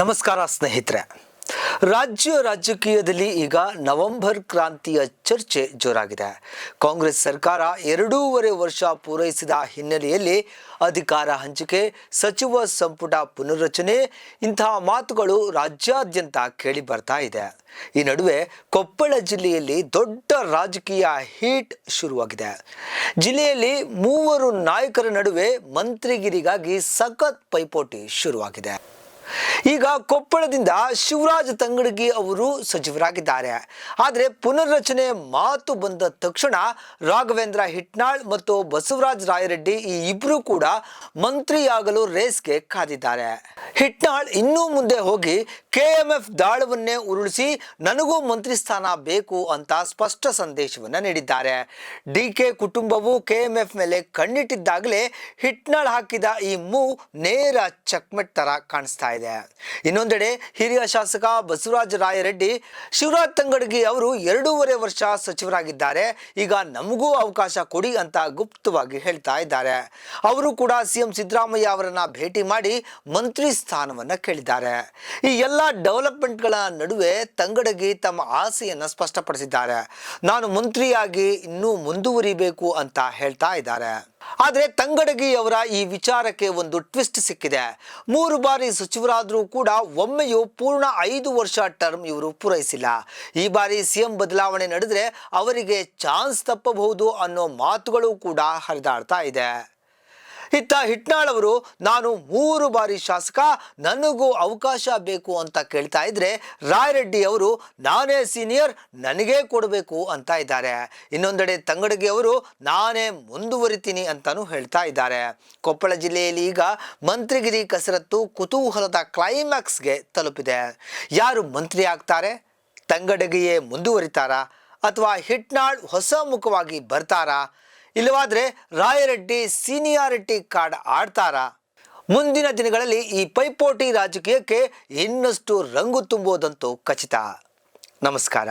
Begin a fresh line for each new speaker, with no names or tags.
ನಮಸ್ಕಾರ ಸ್ನೇಹಿತರೆ. ರಾಜ್ಯ ರಾಜಕೀಯದಲ್ಲಿ ಈಗ ನವೆಂಬರ್ ಕ್ರಾಂತಿಯ ಚರ್ಚೆ ಜೋರಾಗಿದೆ. ಕಾಂಗ್ರೆಸ್ ಸರ್ಕಾರ ಎರಡೂವರೆ ವರ್ಷ ಪೂರೈಸಿದ ಹಿನ್ನೆಲೆಯಲ್ಲಿ ಅಧಿಕಾರ ಹಂಚಿಕೆ, ಸಚಿವ ಸಂಪುಟ ಪುನರ್ರಚನೆ ಇಂತಹ ಮಾತುಗಳು ರಾಜ್ಯಾದ್ಯಂತ ಕೇಳಿ ಬರ್ತಾ ಇದೆ. ಈ ನಡುವೆ ಕೊಪ್ಪಳ ಜಿಲ್ಲೆಯಲ್ಲಿ ದೊಡ್ಡ ರಾಜಕೀಯ ಹೀಟ್ ಶುರುವಾಗಿದೆ. ಜಿಲ್ಲೆಯಲ್ಲಿ ಮೂವರು ನಾಯಕರ ನಡುವೆ ಮಂತ್ರಿಗಿರಿಗಾಗಿ ಸಖತ್ ಪೈಪೋಟಿ ಶುರುವಾಗಿದೆ. ಈಗ ಕೊಪ್ಪಳದಿಂದ ಶಿವರಾಜ್ ತಂಗಡಗಿ ಅವರು ಸಚಿವರಾಗಿದ್ದಾರೆ. ಆದರೆ ಪುನರ್ರಚನೆ ಮಾತು ಬಂದ ತಕ್ಷಣ ರಾಘವೇಂದ್ರ ಹಿಟ್ನಾಳ್ ಮತ್ತು ಬಸವರಾಜ ರಾಯರೆಡ್ಡಿ ಈ ಇಬ್ಬರು ಕೂಡ ಮಂತ್ರಿಯಾಗಲು ರೇಸ್ಗೆ ಕಾದಿದ್ದಾರೆ. ಹಿಟ್ನಾಳ್ ಇನ್ನೂ ಮುಂದೆ ಹೋಗಿ ಕೆ ಎಂ ಎಫ್ ದಾಳವನ್ನೇ ಉರುಳಿಸಿ ನನಗೂ ಮಂತ್ರಿ ಸ್ಥಾನ ಬೇಕು ಅಂತ ಸ್ಪಷ್ಟ ಸಂದೇಶವನ್ನು ನೀಡಿದ್ದಾರೆ. ಡಿ ಕೆ ಕುಟುಂಬವು ಕೆ ಎಂ ಎಫ್ ಮೇಲೆ ಕಣ್ಣಿಟ್ಟಿದ್ದಾಗಲೇ ಹಿಟ್ನಾಳ್ ಹಾಕಿದ ಈ ಮೂ ನೇರ ಚಕ್ಮೆಟ್ ತರ ಕಾಣಿಸ್ತಾ ಇದೆ. ಇನ್ನೊಂದೆಡೆ ಹಿರಿಯ ಶಾಸಕ ಬಸವರಾಜ ರಾಯರೆಡ್ಡಿ ಶಿವರಾಜ್ ತಂಗಡಗಿ ಅವರು ಎರಡೂವರೆ ವರ್ಷ ಸಚಿವರಾಗಿದ್ದಾರೆ. ಈಗ ನಮಗೂ ಅವಕಾಶ ಕೊಡಿ ಅಂತ ಗುಪ್ತವಾಗಿ ಹೇಳ್ತಾ ಇದ್ದಾರೆ. ಅವರು ಕೂಡ ಸಿಎಂ ಸಿದ್ದರಾಮಯ್ಯ ಅವರನ್ನ ಭೇಟಿ ಮಾಡಿ ಮಂತ್ರಿ ಸ್ಥಾನವನ್ನ ಕೇಳಿದ್ದಾರೆ. ಈ ಎಲ್ಲ ಡೆವಲಪ್ಮೆಂಟ್ಗಳ ನಡುವೆ ತಂಗಡಗಿ ತಮ್ಮ ಆಸೆಯನ್ನು ಸ್ಪಷ್ಟಪಡಿಸಿದ್ದಾರೆ. ನಾನು ಮಂತ್ರಿಯಾಗಿ ಇನ್ನೂ ಮುಂದುವರಿಬೇಕು ಅಂತ ಹೇಳ್ತಾ ಇದ್ದಾರೆ. ಆದರೆ ತಂಗಡಗಿ ಅವರ ಈ ವಿಚಾರಕ್ಕೆ ಒಂದು ಟ್ವಿಸ್ಟ್ ಸಿಕ್ಕಿದೆ. ಮೂರು ಬಾರಿ ಸಚಿವರಾದರೂ ಕೂಡ ಒಮ್ಮೆಯೂ ಪೂರ್ಣ ಐದು ವರ್ಷ ಟರ್ಮ್ ಇವರು ಪೂರೈಸಿಲ್ಲ. ಈ ಬಾರಿ ಸಿಎಂ ಬದಲಾವಣೆ ನಡೆದರೆ ಅವರಿಗೆ ಚಾನ್ಸ್ ತಪ್ಪಬಹುದು ಅನ್ನೋ ಮಾತುಗಳು ಕೂಡ ಹರಿದಾಡ್ತಾ ಇದೆ. ಇತ್ತ ಹಿಟ್ನಾಳ್ ಅವರು ನಾನು ಮೂರು ಬಾರಿ ಶಾಸಕ, ನನಗೂ ಅವಕಾಶ ಬೇಕು ಅಂತ ಕೇಳ್ತಾ ಇದ್ರೆ, ರಾಯರೆಡ್ಡಿ ಅವರು, ನಾನೇ ಸೀನಿಯರ್, ನನಗೇ ಕೊಡಬೇಕು ಅಂತ ಇದ್ದಾರೆ. ಇನ್ನೊಂದೆಡೆ ತಂಗಡಗಿ ಅವರು, ನಾನೇ ಮುಂದುವರಿತೀನಿ ಅಂತಾನೂ ಹೇಳ್ತಾ ಇದ್ದಾರೆ. ಕೊಪ್ಪಳ ಜಿಲ್ಲೆಯಲ್ಲಿ ಈಗ ಮಂತ್ರಿಗಿರಿ ಕಸರತ್ತು ಕುತೂಹಲದ ಕ್ಲೈಮ್ಯಾಕ್ಸ್ಗೆ ತಲುಪಿದೆ. ಯಾರು ಮಂತ್ರಿ ಆಗ್ತಾರೆ? ತಂಗಡಗಿಯೇ ಮುಂದುವರಿತಾರಾ? ಅಥವಾ ಹಿಟ್ನಾಳ್ ಹೊಸ ಮುಖವಾಗಿ ಬರ್ತಾರಾ? ಇಲ್ಲವಾದ್ರೆ ರಾಯರೆಡ್ಡಿ ಸೀನಿಯಾರಿಟಿ ಕಾರ್ಡ್ ಆಡ್ತಾರಾ? ಮುಂದಿನ ದಿನಗಳಲ್ಲಿ ಈ ಪೈಪೋಟಿ ರಾಜಕೀಯಕ್ಕೆ ಇನ್ನಷ್ಟು ರಂಗು ತುಂಬುವುದಂತೂ ಖಚಿತ. ನಮಸ್ಕಾರ.